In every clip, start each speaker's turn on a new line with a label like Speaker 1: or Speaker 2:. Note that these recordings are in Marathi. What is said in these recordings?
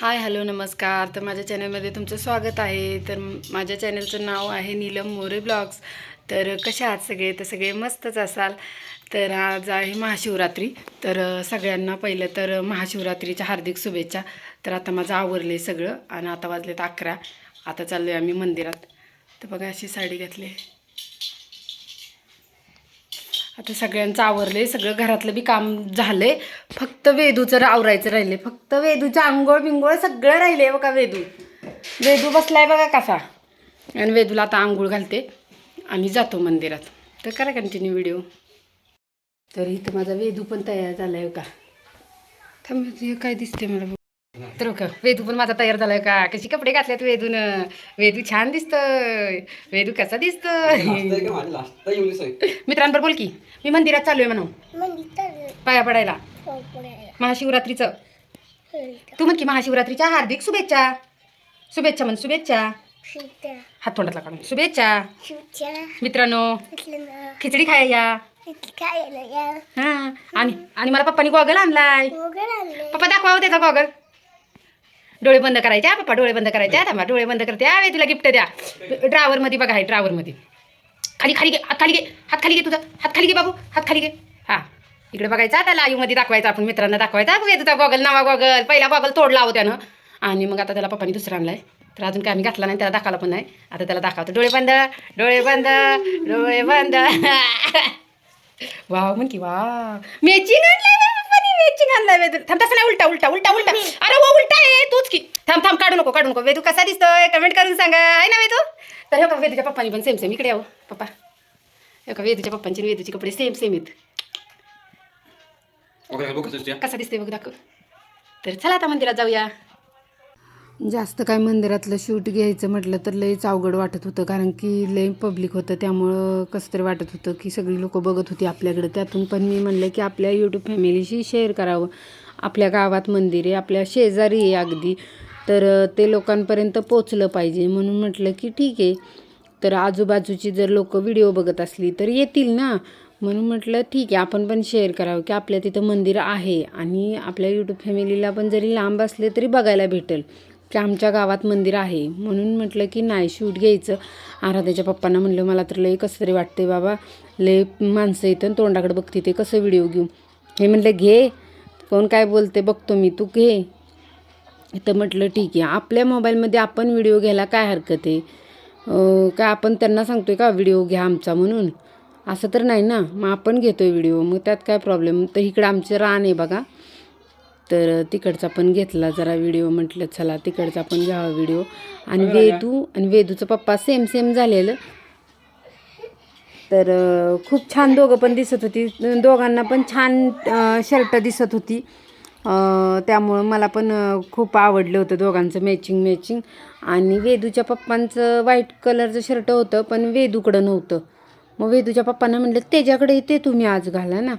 Speaker 1: हाय हॅलो नमस्कार. तर माझ्या चॅनलमध्ये तुमचं स्वागत आहे. तर माझ्या चॅनलचं नाव आहे नीलम मोरे ब्लॉग्स. तर कसे आहात सगळे? तर सगळे मस्तच असाल. तर आज आहे महाशिवरात्री. तर सगळ्यांना पहिलं तर महाशिवरात्रीच्या हार्दिक शुभेच्छा. तर आता माझं आवरलं आहे सगळं आणि आता वाजलेत अकरा. आता चाललो आहे आम्ही मंदिरात. तर बघा अशी साडी घातली आहे. आता सगळ्यांचं आवरले सगळं घरातलं बी काम झालंय. फक्त वेदूचं आवरायचं राहिले फक्त वेदूचं आंघोळ बिंगोळ सगळं राहिले बघा वेदू. वेदू बसलाय बघा कसा. आणि वेदूला आता आंघोळ घालते. आम्ही जातो मंदिरात. तर करा कंटिन्यू व्हिडिओ तर इथं माझा वेदू पण तयार झालाय का थांब हे काय दिसते मला तर का वेदू पण माझा तयार झालाय का? कशी कपडे घातल्यात वेदून? वेदू छान दिसतोय. वेदू कसा दिसतोय? मित्रांबरोबर बोल की. मी मंदिरात चालू आहे म्हणून. पाया पडायला. महाशिवरात्रीचं. तू म्हण की महाशिवरात्रीच्या हार्दिक शुभेच्छा. शुभेच्छा म्हण शुभेच्छा. हात तोंडातला काढून. शुभेच्छा. मित्रांनो खिचडी खाया या. हा. आणि आणि मला पप्पानी गॉगल आणलाय. पप्पा दाखवा हो त्याचा गॉगल. डोळे बंद करायचे पप्पा डोळे बंद करायचे हा, थांबा डोळे बंद करते. हा वे तुला गिफ्ट द्या. ड्रावरमध्ये बघा आहे ड्रावरमध्ये खाली खाली घे हात खाली घे हात खाली घे तुझा. हात खाली घे बाबू हात खाली घे. हा. इकडे बघायचा आता लाईव्ह दाखवायचा आपण मित्रांना दाखवायचा. वे तुझा गॉगल नावा गॉगल पहिला गॉगल तोडला हो त्यानं. आणि मग आता त्याला पप्पानी दुसरा आणलाय. तर अजून काय आम्ही घातला नाही त्याला दाखवला पण नाही. आता त्याला दाखवतो. डोळे बंद डोळे बंद डोळे बंद. वाव म्हण की वा मॅचिंग आणलं मेचिंग आणलाय वेदू थांब तसं नाही उलटा उलटा उलटा उलटा. अरे वो उलटा आहे तूच की. थांब थांब काढू नको काढू नको. वेदू कसा दिसतोय? कमेंट करून सांगा. आहे ना वेदू तर हे का वेदूच्या पप्पानी पण सेम सेम इकडे यावं पप्पा. हे का वेदूच्या पप्पांचे आणि वेदूचे कपडे सेम सेम आहेत. कसा दिसतोय बघ दाखव. तर चला आता मंदिरात जाऊया. जास्त काय मंदिरातलं शूट घ्यायचं म्हटलं तर लयच अवघड वाटत होतं. कारण की लय पब्लिक होतं. त्यामुळं कसं तरी वाटत होतं की सगळी लोक बघत होती आपल्याकडं. त्यातून पण मी म्हणलं की आपल्या यूट्यूब फॅमिलीशी शेअर करावं. आपल्या गावात मंदिर आहे आपल्या शेजारी आहे अगदी. तर ते लोकांपर्यंत पोचलं पाहिजे. म्हणून म्हटलं की ठीक आहे. तर आजूबाजूची जर लोक व्हिडिओ बघत असली तर येतील ना? म्हणून म्हटलं ठीक आहे. आपण पण शेअर करावं की आपल्या तिथं मंदिर आहे. आणि आपल्या यूट्यूब फॅमिलीला पण जरी लांब असले तरी बघायला भेटेल. की आमच्या गावात मंदिर आहे. म्हणून म्हटलं की नाही शूट घ्यायचं. आराध्याच्या पप्पांना म्हणलं मला तर लय कसं तरी वाटते बाबा लय माणसं येतं आणि तोंडाकडे बघते ते कसं व्हिडिओ घेऊ. हे म्हटलं घे. कोण काय बोलते बघतो मी तू घे. तर म्हटलं ठीक आहे. आपल्या मोबाईलमध्ये आपण व्हिडिओ घ्यायला काय हरकत आहे? काय आपण त्यांना सांगतो आहे का व्हिडिओ घ्या आमचा म्हणून? असं तर नाही ना. मग आपण घेतो आहे व्हिडिओ मग त्यात काय प्रॉब्लेम तर इकडं आमचं रान आहे बघा. तर तिकडचा पण घेतला जरा व्हिडिओ म्हटलं चला तिकडचा पण घ्यावा व्हिडिओ आणि वेदू आणि वेदूचं पप्पा सेम सेम झालेलं. तर खूप छान दोघं पण दिसत होती. दोघांना पण छान शर्ट दिसत होती. त्यामुळं मला पण खूप आवडलं होतं दोघांचं मॅचिंग मॅचिंग आणि वेदूच्या पप्पांचं व्हाईट कलरचं शर्ट होतं पण वेदूकडं नव्हतं. मग वेदूच्या पप्पांना म्हणलं त्याच्याकडे ते तुम्ही आज घाला ना.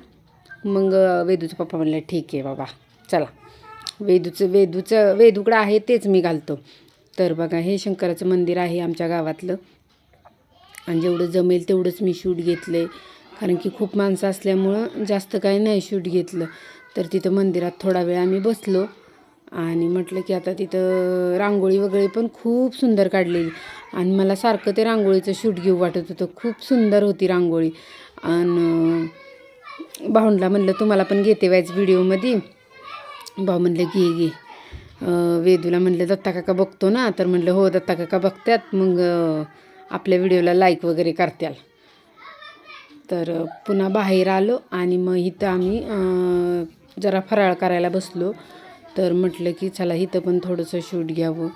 Speaker 1: मग वेदूचं पप्पा म्हणलं ठीक आहे बाबा. चला. वेदूचं वेदूचं वेदूकडं आहे तेच मी घालतो. तर बघा हे शंकराचं मंदिर आहे आमच्या गावातलं. आणि जेवढं जमेल तेवढंच मी शूट घेतलं आहे कारण की खूप माणसं असल्यामुळं जास्त काही नाही शूट घेतलं. तर तिथं मंदिरात थोडा वेळ आम्ही बसलो. आणि म्हटलं की आता तिथं रांगोळी वगैरे पण खूप सुंदर काढलेली. आणि मला सारखं ते रांगोळीचं शूट घेऊ वाटत होतं. खूप सुंदर होती रांगोळी. आणि भाऊंडला म्हणलं तुम्हाला पण घेते वायच व्हिडिओमध्ये. भाऊ म्हणलं घे घे. वेदूला म्हणलं दत्ता काका बघतो ना. तर म्हणलं हो दत्ता काका बघतात मग आपल्या व्हिडिओला लाईक वगैरे करत्याल. तर पुन्हा बाहेर आलो आणि मग इथं आम्ही जरा फराळ करायला बसलो. तर म्हटलं की चला इथं पण थोडंसं शूट घ्यावं.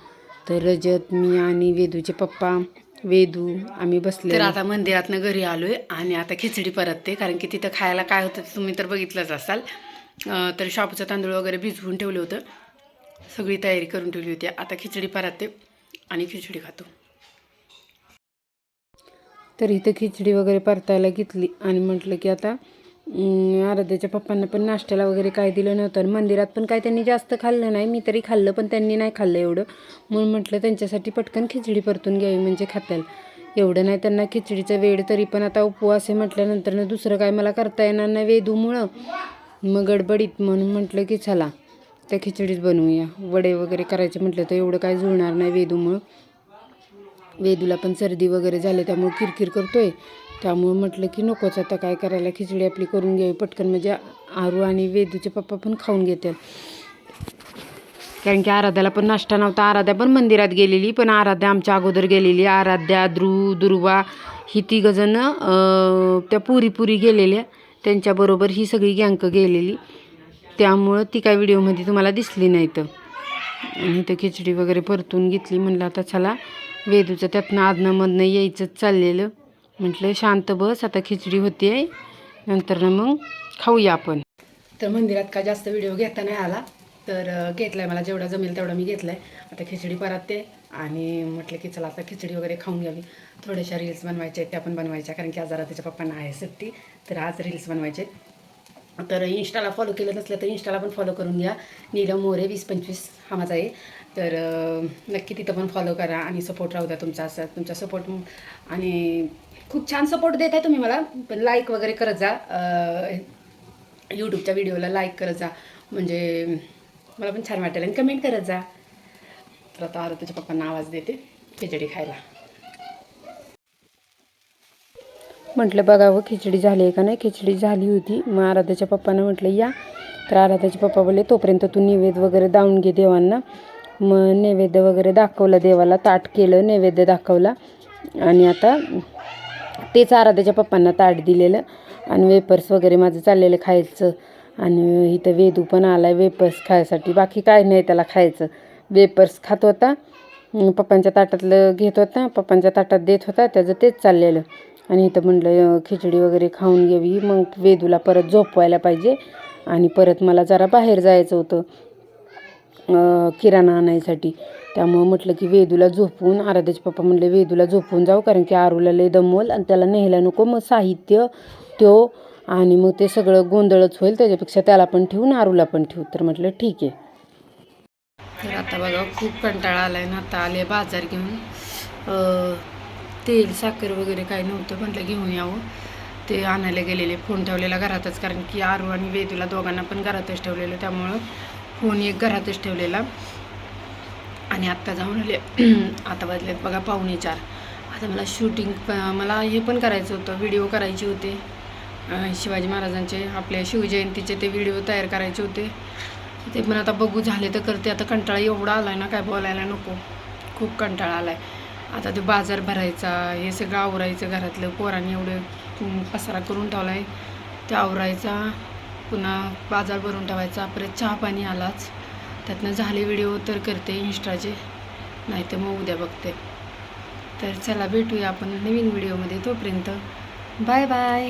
Speaker 1: तर रजत मी आणि वेदूचे पप्पा वेदू आम्ही बसले तर आता मंदिरातनं घरी आलो आहे आणि आता खिचडी परतते. कारण की तिथं खायला काय होतं तुम्ही तर बघितलंच असाल. तर शाबूचं तांदूळ वगैरे भिजवून ठेवलं होतं. सगळी तयारी करून ठेवली होती. आता खिचडी पाराते आणि खिचडी खातो. तर इथं खिचडी वगैरे परतायला घेतली आणि म्हटलं की आता आराध्याच्या पप्पांना पण नाश्त्याला वगैरे काय दिलं नव्हतं. आणि मंदिरात पण काय त्यांनी जास्त खाल्लं नाही. मी तरी खाल्लं पण त्यांनी नाही खाल्लं एवढं. म्हणून म्हटलं त्यांच्यासाठी पटकन खिचडी परतून घ्यावी म्हणजे खात्याल. एवढं नाही त्यांना खिचडीचं वेळ तरी पण आता उपवास आहे म्हटल्यानंतर दुसरं काय मला करता येणार नाही वेदूमुळं. मग गडबडीत म्हणून म्हटलं की चला त्या खिचडीच बनवूया. वडे वगैरे करायचे म्हटलं तर एवढं काय जुळणार नाही वेदूमुळं. वेदूला पण सर्दी वगैरे झाली त्यामुळे किरकिर करतोय. त्यामुळं म्हटलं की नकोच आता काय करायला खिचडी आपली करून घ्यावी पटकन. म्हणजे आरू आणि वेदूचे पप्पा पण खाऊन घेतात कारण की आराध्याला पण नाश्ता नव्हता. आराध्या पण मंदिरात गेलेली पण आराध्या आमच्या अगोदर गेलेली. आराध्या ध्रुव दुर्वा ही तिघजणं त्या पुरी पुरी गेलेल्या. त्यांच्याबरोबर ही सगळी गँक गेलेली. त्यामुळं ती काय व्हिडिओमध्ये तुम्हाला दिसली नाही तर. आणि तर खिचडी वगैरे परतून घेतली म्हणलं आता चला वेदूचं त्यातनं आदनंमधनं यायचंच चाललेलं. म्हटलं शांत बस आता खिचडी होते नंतर मग खाऊया आपण. तर मंदिरात का जास्त व्हिडिओ घेता नाही आला तर घेतला घेतलाय मला जेवढा जमेल तेवढा मी घेतलाय. आता खिचडी परतते. आणि म्हटलं की चला आता खिचडी वगैरे खाऊन घ्यावी. थोड्याशा रील्स बनवायच्या आहेत त्या पण बनवायच्या कारण की आजारा त्याच्या पप्पांना आहे सुट्टी तर आज रील्स बनवायचे. तर इंस्टाला फॉलो केलं नसलं तर इंस्टाला पण फॉलो करून घ्या. नीलम मोरे वीस पंचवीस हा माझा आहे. तर नक्की तिथं पण फॉलो करा आणि सपोर्ट राहू द्या तुमचा असं तुमचा सपोर्ट आणि खूप छान सपोर्ट देत आहे तुम्ही मला पण लाईक वगैरे करत जा. यूट्यूबच्या व्हिडिओला लाईक करत जा. म्हणजे मला पण छान वाटेल आणि कमेंट करत जा. तर आता आरो पप्पांना आवाज देते खिचडी खायला. म्हटलं बघावं हो, खिचडी झाली आहे का नाही? खिचडी झाली होती. मग आराध्याच्या पप्पानं म्हटलं या. तर आराध्याचे पप्पा बोलले तोपर्यंत तू नैवेद्य वगैरे दावून घे देवांना. मग नैवेद्य वगैरे दाखवलं देवाला ताट केलं नैवेद्य दाखवला. आणि आता तेच आराध्याच्या पप्पांना ताट दिलेलं आणि वेपर्स वगैरे माझं चाललेलं खायचं. आणि इथं वेदू पण आला आहे वेपर्स खायसाठी. बाकी काय नाही त्याला खायचं. वेपर्स खात होता. पप्पांच्या ताटातलं घेत होता पप्पांच्या ताटात देत होता त्याचं तेच चाललेलं. आणि इथं म्हणलं खिचडी वगैरे खाऊन घ्यावी मग वेदूला परत झोपवायला पाहिजे. आणि परत मला जरा बाहेर जायचं होतं किराणा आणायसाठी. त्यामुळं म्हटलं की वेदूला झोपवून आराध्याचे पप्पा म्हणले वेदूला झोपवून जाऊ कारण की आरूला लय दमवल आणि त्याला न्यायला नको मग साहित्य त्यो आणि मग ते सगळं गोंधळच होईल त्याच्यापेक्षा त्याला पण ठेवून आरूला पण ठेवू. तर म्हटलं ठीक आहे. तर आता बघा खूप कंटाळा आला आहे ना. आता आले बाजार घेऊन. तेल साखर वगैरे काही नव्हतं म्हटलं घेऊन यावं. ते आणायला गेलेले फोन ठेवलेला घरातच. कारण की आरू आणि वेदूला दोघांना पण घरातच ठेवलेलं त्यामुळं फोन एक घरातच ठेवलेला. आणि आत्ता जाऊन आले. आता वाजलेत बघा पाहुणे चार. आता मला शूटिंग प मला हे पण करायचं होतं व्हिडिओ करायचे होते. शिवाजी महाराजांचे आपल्या शिवजयंतीचे ते व्हिडिओ तयार करायचे होते. ते पण आता बघू झाले तर करते. आता कंटाळा एवढा आला आहे ना काय बोलायला नको. खूप कंटाळा आला आहे आता ते बाजार भरायचा हे सगळं आवरायचं घरातलं. पोरांनी एवढं पसारा करून ठेवला आहे ते आवरायचा पुन्हा बाजार भरून ठेवायचा. परत चहा पाणी आलाच. त्यातनं झाले व्हिडिओ तर करते इंस्टाचे. नाही तर मग उद्या बघते. तर चला भेटूया आपण नवीन व्हिडिओमध्ये तोपर्यंत. Bye bye.